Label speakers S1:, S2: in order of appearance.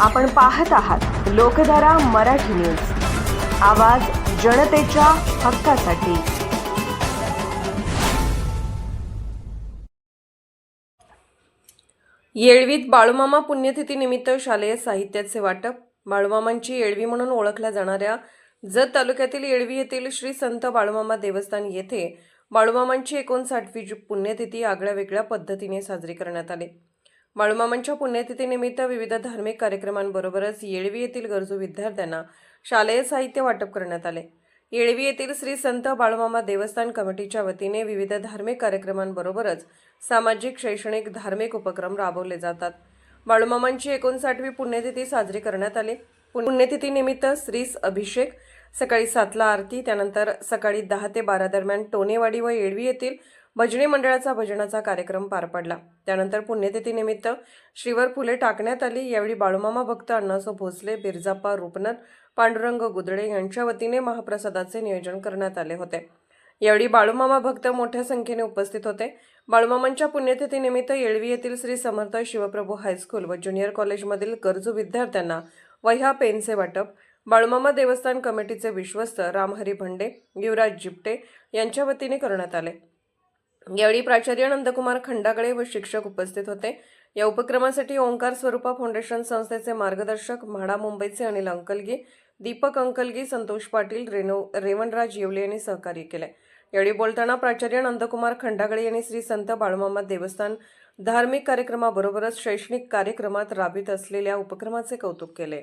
S1: आपण पाहत आहात लोकधारा मराठी न्यूज. आवाज जनतेच्या हक्कासाठी.
S2: येळवीत बाळूमामा पुण्यतिथीनिमित्त शालेय साहित्याचे वाटप. बाळूमामांची येळवी म्हणून ओळखल्या जाणाऱ्या जत तालुक्यातील येळवी येथील श्री संत बाळूमामा देवस्थान येथे बाळूमामांची एकोणसाठवी जी पुण्यतिथी आगळ्या वेगळ्या पद्धतीने साजरी करण्यात आली. बाळूमामांच्या पुण्यतिथीनिमित्त विविध धार्मिक कार्यक्रमांबरोबरच येळवी येथील गरजू विद्यार्थ्यांना शालेय साहित्य वाटप करण्यात आले. येळवी येथील श्री संत बाळूमामा देवस्थान कमिटीच्या वतीने विविध धार्मिक कार्यक्रमांबरोबरच सामाजिक शैक्षणिक धार्मिक उपक्रम राबवले जातात. बाळूमामांची एकोणसाठवी पुण्यतिथी साजरी करण्यात आली. पुण्यतिथीनिमित्त श्रीस अभिषेक सकाळी सातला आरती त्यानंतर सकाळी दहा ते बारा दरम्यान टोनेवाडी व येळवी येथील भजनी मंडळाचा भजनाचा कार्यक्रम पार पडला. त्यानंतर पुण्यतिथीनिमित्त श्रीवर फुले टाकण्यात आली. यावेळी बाळूमामा भक्त अण्णासो भोसले बिरजाप्पा रूपनर पांडुरंग गुदडे यांच्या वतीने महाप्रसादाचे नियोजन करण्यात आले होते. यावेळी बाळूमामा भक्त मोठ्या संख्येने उपस्थित होते. बाळूमामांच्या पुण्यतिथीनिमित्त येळवी येथील श्री समर्थ शिवप्रभू हायस्कूल व ज्युनियर कॉलेजमधील गरजू विद्यार्थ्यांना वह्या पेनचे वाटप बाळूमामा देवस्थान कमिटीचे विश्वस्त रामहरी भंडे युवराज जिपटे यांच्या वतीने करण्यात आले. यावेळी प्राचार्य नंदकुमार खंडागळे व शिक्षक उपस्थित होते. या उपक्रमासाठी ओंकार स्वरूपा फाउंडेशन संस्थेचे मार्गदर्शक म्हाडा मुंबईचे अनिल अंकलगी दीपक अंकलगी संतोष पाटील रेणू रेवणराज येवले यांनी सहकार्य केले. यावेळी बोलताना प्राचार्य नंदकुमार खंडागळे यांनी श्री संत बाळमामा देवस्थान धार्मिक कार्यक्रमाबरोबरच शैक्षणिक कार्यक्रमात राबवित असलेल्या उपक्रमाचे कौतुक केले.